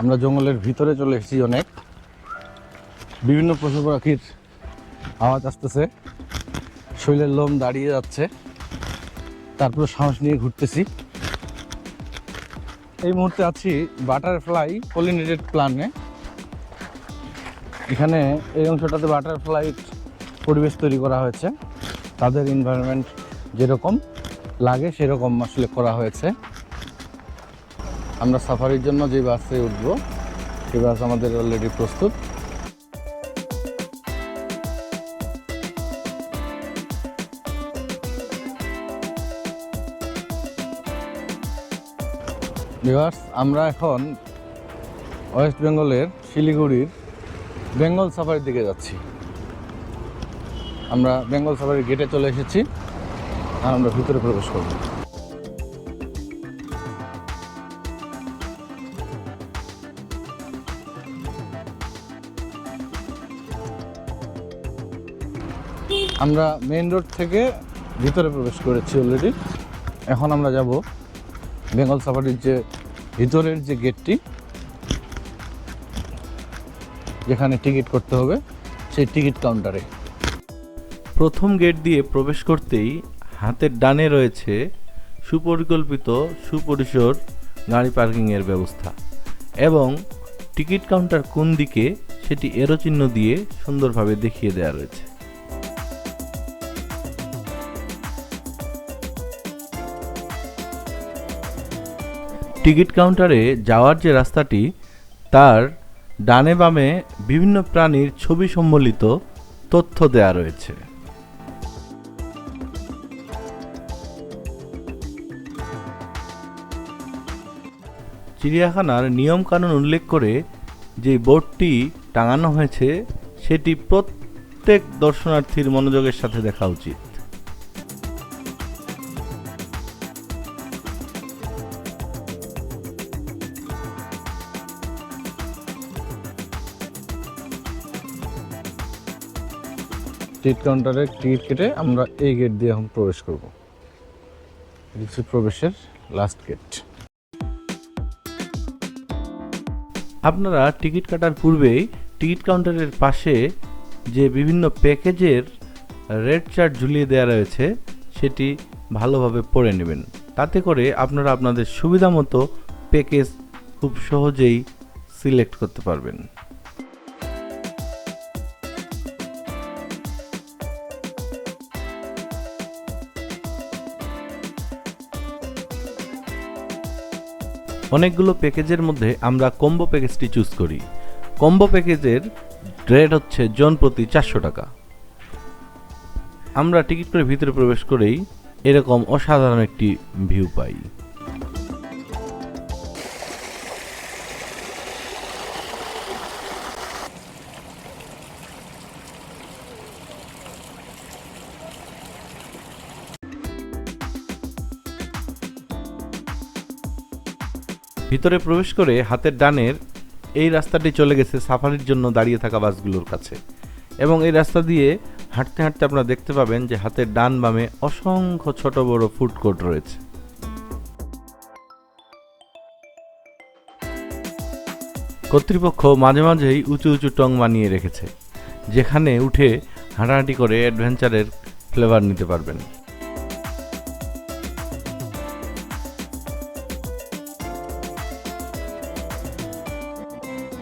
আমরা জঙ্গলের ভিতরে চলে এসেছি অনেক। বিভিন্ন পশু পাখির আওয়াজ আসতেছে। শরীরের লোম দাঁড়িয়ে যাচ্ছে। তারপর সাহস নিয়ে ঘুরতেছি। এই মুহূর্তে আছি বাটারফ্লাই পলিনেটেড প্লানে। এখানে এই অংশটাতে বাটারফ্লাই পরিবেশ তৈরি করা হয়েছে। তাদের এনভায়রনমেন্ট যেরকম লাগে সেরকম আসলে করা হয়েছে। আমরা সাফারির জন্য যে বাসে উঠবো, সেই বাস আমাদের অলরেডি প্রস্তুত। আমরা এখন ওয়েস্ট বেঙ্গলের শিলিগুড়ির বেঙ্গল সাফারির দিকে যাচ্ছি। আমরা বেঙ্গল সাফারির গেটে চলে এসেছি। আর আমরা ভিতরে প্রবেশ করব। আমরা মেইন রোড থেকে ভিতরে প্রবেশ করেছি অলরেডি এখন আমরা যাব বেঙ্গল সাফারির যে ভিতরের যে গেটটি যেখানে টিকিট করতে হবে, সেই টিকিট কাউন্টারে প্রথম গেট দিয়ে প্রবেশ করতেই হাতের ডানে রয়েছে সুপরিকল্পিত, সুপরিসর গাড়ি পার্কিংয়ের ব্যবস্থা এবং টিকিট কাউন্টার কোন দিকে সেটি এরো চিহ্ন দিয়ে সুন্দরভাবে দেখিয়ে দেওয়া রয়েছে। টিকিট কাউন্টারে যাওয়ার যে রাস্তাটি, তার ডানে বামে বিভিন্ন প্রাণীর ছবি সম্বলিত তথ্য দেয়া রয়েছে। চিড়িয়াখানার নিয়মকানুন উল্লেখ করে যে বোর্ডটি টাঙানো হয়েছে, সেটি প্রত্যেক দর্শনার্থীর মনোযোগের সাথে দেখা উচিত। টিকিট কাউন্টারে টিকিট কেটে আমরা এই গেট দিয়ে এখন প্রবেশ করব। প্রবেশের লাস্ট গেট আপনারা টিকিট কাটার পূর্বেই টিকিট কাউন্টারের পাশে যে বিভিন্ন প্যাকেজের রেড চার্ট ঝুলিয়ে দেওয়া রয়েছে, সেটি ভালোভাবে পড়ে নেবেন। তাতে করে আপনারা আপনাদের সুবিধা মতো প্যাকেজ খুব সহজেই সিলেক্ট করতে পারবেন। অনেকগুলো প্যাকেজের মধ্যে আমরা কম্বো প্যাকেজটি চুজ করি। কম্বো প্যাকেজের রেট হচ্ছে জন প্রতি চারশো টাকা। আমরা টিকিট করে ভিতরে প্রবেশ করেই এরকম অসাধারণ একটি ভিউ পাই। ভিতরে প্রবেশ করে হাতের ডানের এই রাস্তাটি চলে গেছে সাফারির জন্য দাঁড়িয়ে থাকা বাসগুলোর কাছে। এবং এই রাস্তা দিয়ে হাঁটতে হাঁটতে আপনারা দেখতে পাবেন যে হাতের ডান বামে অসংখ্য ছোট বড় ফুড কোর্ট রয়েছে। কর্তৃপক্ষ মাঝে মাঝেই উঁচু উঁচু টং বানিয়ে রেখেছে, যেখানে উঠে হাঁটাহাঁটি করে অ্যাডভেঞ্চারের ফ্লেভার নিতে পারবেন।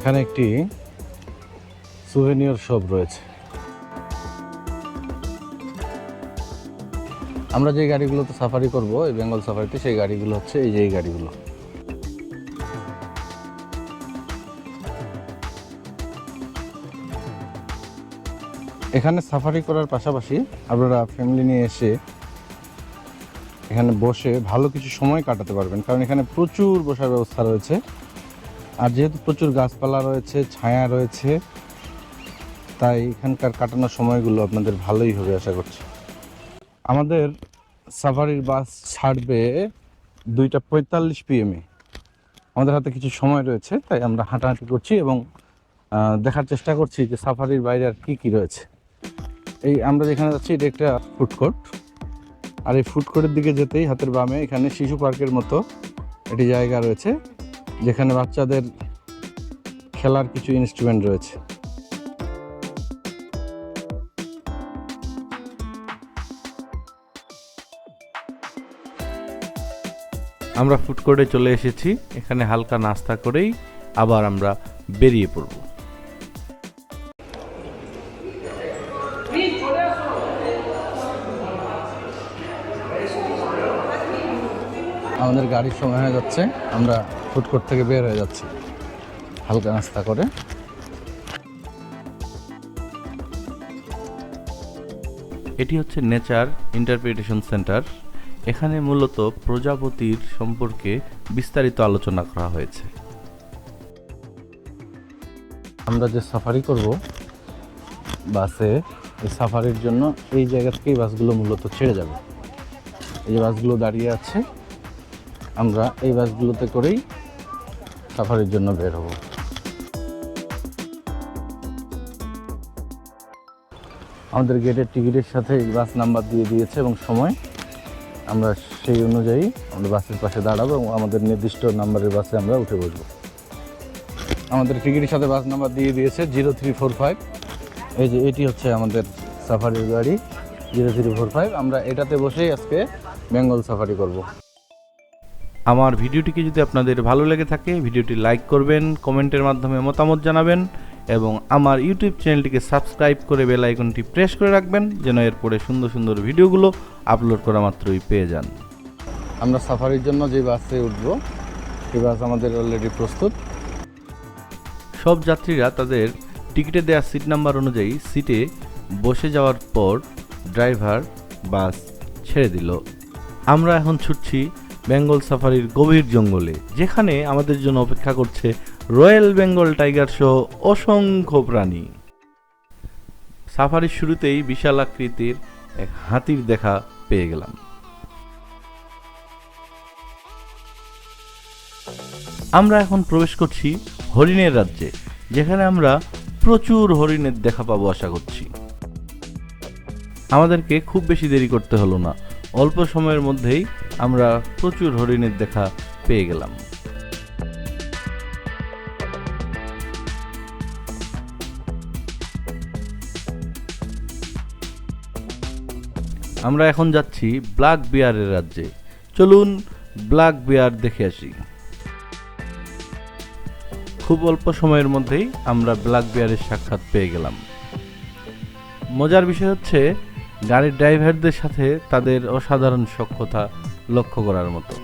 এখানে একটি সুভেনিয়র শপ রয়েছে। আমরা যে গাড়িগুলোতে সাফারি করব, এই বেঙ্গল সাফারিতে সেই গাড়িগুলো হচ্ছে এই যে এই গাড়িগুলো। এখানে সাফারি করার পাশাপাশি আপনারা ফ্যামিলি নিয়ে এসে এখানে বসে ভালো কিছু সময় কাটাতে পারবেন, কারণ এখানে প্রচুর বসার ব্যবস্থা রয়েছে। আর যেহেতু প্রচুর গাছপালা রয়েছে, ছায়া রয়েছে, তাই এখানকার কাটানোর সময়গুলো আপনাদের ভালোই হবে আশা করছি। আমাদের সাফারির বাস ছাড়বে দুইটা পঁয়তাল্লিশ পিএমে আমাদের হাতে কিছু সময় রয়েছে, তাই আমরা হাঁটাহাঁটি করছি এবং দেখার চেষ্টা করছি যে সাফারির বাইরে আর কী কী রয়েছে। এই আমরা যেখানে যাচ্ছি, এটা একটা ফুড কোর্ট। আর এই ফুড কোর্টের দিকে যেতেই হাতের বামে এখানে শিশু পার্কের মতো একটি জায়গা রয়েছে। যেখানে বাচ্চাদের খেলার কিছু ইনস্ট্রুমেন্ট রয়েছে। আমরা ফুড কোর্টে চলে এসেছি। এখানে হালকা নাস্তা করেই আবার আমরা বেরিয়ে পড়ব। আমাদের গাড়ির সময় হয়ে যাচ্ছে। আমরা ফুড কোর্ট থেকে বের হয়ে যাচ্ছি। হালকা নাস্তা করে। এটি হচ্ছে নেচার ইন্টারপ্রিটেশন সেন্টার। এখানে মূলত প্রজাপতির সম্পর্কে বিস্তারিত আলোচনা করা হয়েছে। আমরা যে সাফারি করব বাসে এই সাফারির জন্য এই জায়গা থেকেই বাসগুলো মূলত ছেড়ে যাবে। এই বাসগুলো দাঁড়িয়ে আছে আমরা এই বাসগুলোতে করেই সাফারির জন্য বের হব। আমাদের গেটের টিকিটের সাথে বাস নাম্বার দিয়ে দিয়েছে এবং সময়। আমরা সেই অনুযায়ী আমাদের বাসের পাশে দাঁড়াবো এবং আমাদের নির্দিষ্ট নাম্বারের বাসে আমরা উঠে বসবো। আমাদের টিকিটের সাথে বাস নাম্বার দিয়ে দিয়েছে জিরো থ্রি ফোর ফাইভ। এই যে এটি হচ্ছে আমাদের সাফারির গাড়ি, জিরো থ্রি ফোর ফাইভ। আমরা এটাতে বসেই আজকে বেঙ্গল সাফারি করব। আমার ভিডিওটিকে যদি আপনাদের ভালো লেগে থাকে ভিডিওটি লাইক করবেন কমেন্টের মাধ্যমে মতামত জানাবেন এবং আমার ইউটিউব চ্যানেলটিকে সাবস্ক্রাইব করে বেল আইকনটি প্রেস করে রাখবেন যেন এরপরে সুন্দর সুন্দর ভিডিওগুলো আপলোড করা মাত্রই পেয়ে যান। আমরা সাফারির জন্য যে বাসে উঠব সেই বাস আমাদের অলরেডি প্রস্তুত। সব যাত্রীরা তাদের টিকিটে দেওয়া সিট নাম্বার অনুযায়ী সিটে বসে যাওয়ার পর ড্রাইভার বাস ছেড়ে দিল। আমরা এখন ছুটছি বেঙ্গল সাফারির গভীর জঙ্গলে, যেখানে আমাদের জন্য অপেক্ষা করছে রয়্যাল বেঙ্গল টাইগার সহ অসংখ্য প্রাণী। সাফারির শুরুতেই বিশাল আকৃতির এক হাতির দেখা পেয়ে গেলাম। আমরা এখন প্রবেশ করছি হরিণের রাজ্যে, যেখানে আমরা প্রচুর হরিণের দেখা পাবো আশা করছি। আমাদেরকে খুব বেশি দেরি করতে হলো না। অল্প সময়ের মধ্যেই আমরা প্রচুর হরিণের দেখা পেয়ে গেলাম। আমরা এখন যাচ্ছি ব্ল্যাক বিয়ারের রাজ্যে। চলুন ব্ল্যাক বিয়ার দেখে আসি। খুব অল্প সময়ের মধ্যেই আমরা ব্ল্যাক বিয়ারের সাক্ষাৎ পেয়ে গেলাম। মজার বিষয় হচ্ছে গাড়ির ড্রাইভারদের সাথে তাদের অসাধারণ সক্ষতা লক্ষ্য করার মতো।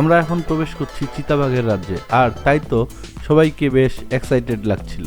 আমরা এখন প্রবেশ করছি চিতাবাঘের রাজ্যে, আর তাই তো সবাইকে বেশ এক্সাইটেড লাগছিল।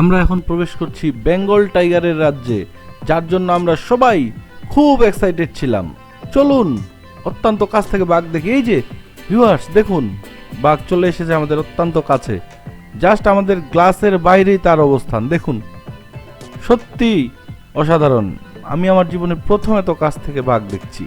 আমরা এখন প্রবেশ করছি বেঙ্গল টাইগারের রাজ্যে, যার জন্য আমরা সবাই খুব এক্সাইটেড ছিলাম। চলুন, অত্যন্ত কাছ থেকে বাঘ দেখি। এই যে ভিউয়ার্স দেখুন, বাঘ চলে এসেছে আমাদের অত্যন্ত কাছে। জাস্ট আমাদের গ্লাসের বাইরেই তার অবস্থান, দেখুন। সত্যি অসাধারণ। আমি আমার জীবনে প্রথম এত কাছ থেকে বাঘ দেখছি।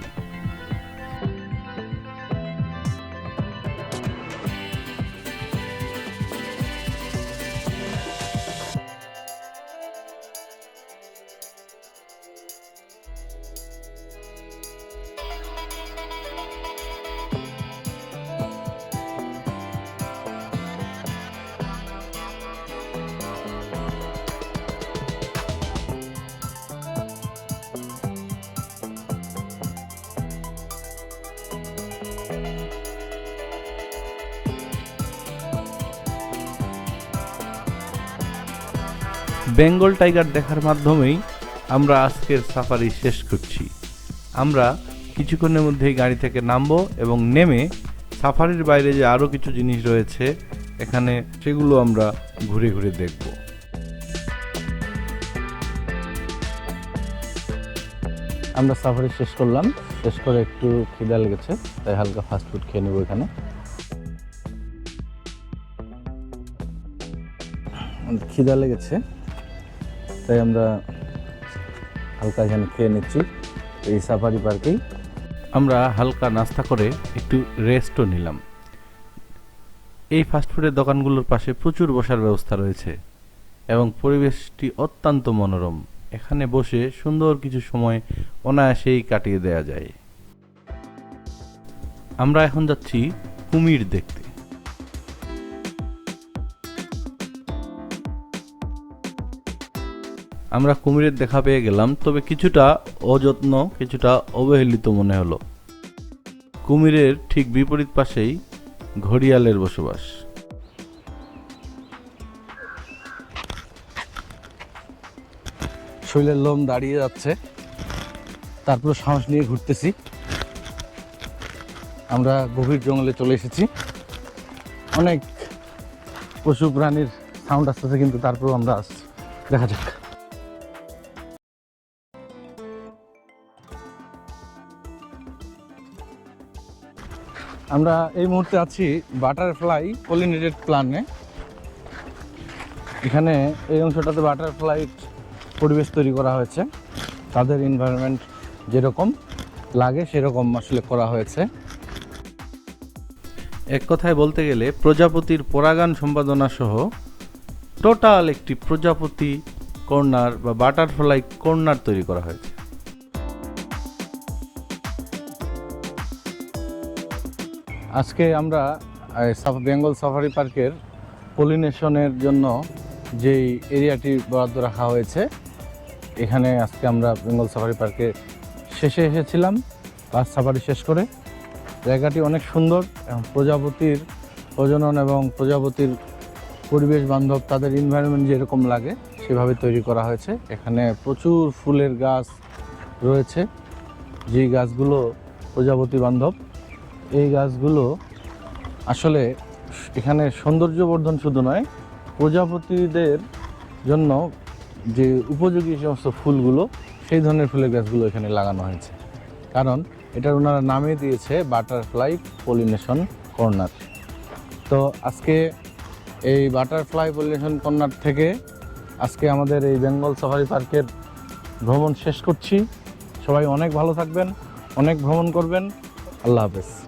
বেঙ্গল টাইগার দেখার মাধ্যমেই আমরা আজকের সাফারি শেষ করছি। আমরা কিছুক্ষণের মধ্যেই গাড়ি থেকে নামবো এবং নেমে সাফারির বাইরে যে আরও কিছু জিনিস রয়েছে, এখানে সেগুলো আমরা ঘুরে ঘুরে দেখব। আমরা সাফারি শেষ করলাম। শেষ করে একটু খিদা লেগেছে, তাই হালকা ফাস্টফুড খেয়ে নেব এখানে। খিদা লেগেছে। তাই আমরা হালকা এখানে খেয়ে নিচ্ছি এই সাফারি পার্কেই আমরা হালকা নাস্তা করে একটু রেস্টও নিলাম। এই ফাস্টফুডের দোকানগুলোর পাশে প্রচুর বসার ব্যবস্থা রয়েছে এবং পরিবেশটি অত্যন্ত মনোরম। এখানে বসে সুন্দর কিছু সময় অনায়াসেই কাটিয়ে দেওয়া যায়। আমরা এখন যাচ্ছি কুমির দেখতে। আমরা কুমিরের দেখা পেয়ে গেলাম, তবে কিছুটা অযত্ন, কিছুটা অবহেলিত মনে হলো। কুমিরের ঠিক বিপরীত পাশেই ঘড়িয়ালের বসবাস। শরীরের লোম দাঁড়িয়ে যাচ্ছে। তারপর সাহস নিয়ে ঘুরতেছি। আমরা গভীর জঙ্গলে চলে এসেছি। অনেক পশু প্রাণীর সাউন্ড আসতেছে, কিন্তু তারপর আমরা দেখা যাক। আমরা এই মুহূর্তে আছি বাটারফ্লাই পলিনেটেড প্ল্যানে এখানে এই অংশটাতে বাটারফ্লাই পরিবেশ তৈরি করা হয়েছে। তাদের এনভায়রনমেন্ট যেরকম লাগে সেরকম আসলে করা হয়েছে। এক কথায় বলতে গেলে প্রজাপতির পরাগান সম্পাদনা সহ টোটাল একটি প্রজাপতি কর্নার বা বাটারফ্লাই কর্নার তৈরি করা হয়েছে। আজকে আমরা বেঙ্গল সাফারি পার্কের পলিনেশনের জন্য যেই এরিয়াটি বরাদ্দ রাখা হয়েছে, এখানে আজকে আমরা বেঙ্গল সাফারি পার্কে শেষে এসেছিলাম বাস সাফারি শেষ করে। জায়গাটি অনেক সুন্দর, এবং প্রজাপতির প্রজনন এবং প্রজাপতির পরিবেশ বান্ধব, তাদের এনভায়রনমেন্ট যেরকম লাগে, সেভাবে তৈরি করা হয়েছে। এখানে প্রচুর ফুলের গাছ রয়েছে, যেই গাছগুলো প্রজাপতি বান্ধব। এই গাছগুলো আসলে এখানে সৌন্দর্য বর্ধন শুধু নয়, প্রজাপতিদের জন্য যে উপযোগী সমস্ত ফুলগুলো, সেই ধরনের ফুলের গাছগুলো এখানে লাগানো হয়েছে। কারণ এটার ওনারা নামে দিয়েছে বাটারফ্লাই পলিনেশন কর্নার। তো আজকে এই বাটারফ্লাই পলিনেশন কর্নার থেকে আজকে আমাদের এই বেঙ্গল সাফারি পার্কের ভ্রমণ শেষ করছি। সবাই অনেক ভালো থাকবেন, অনেক ভ্রমণ করবেন। আল্লাহ হাফেজ।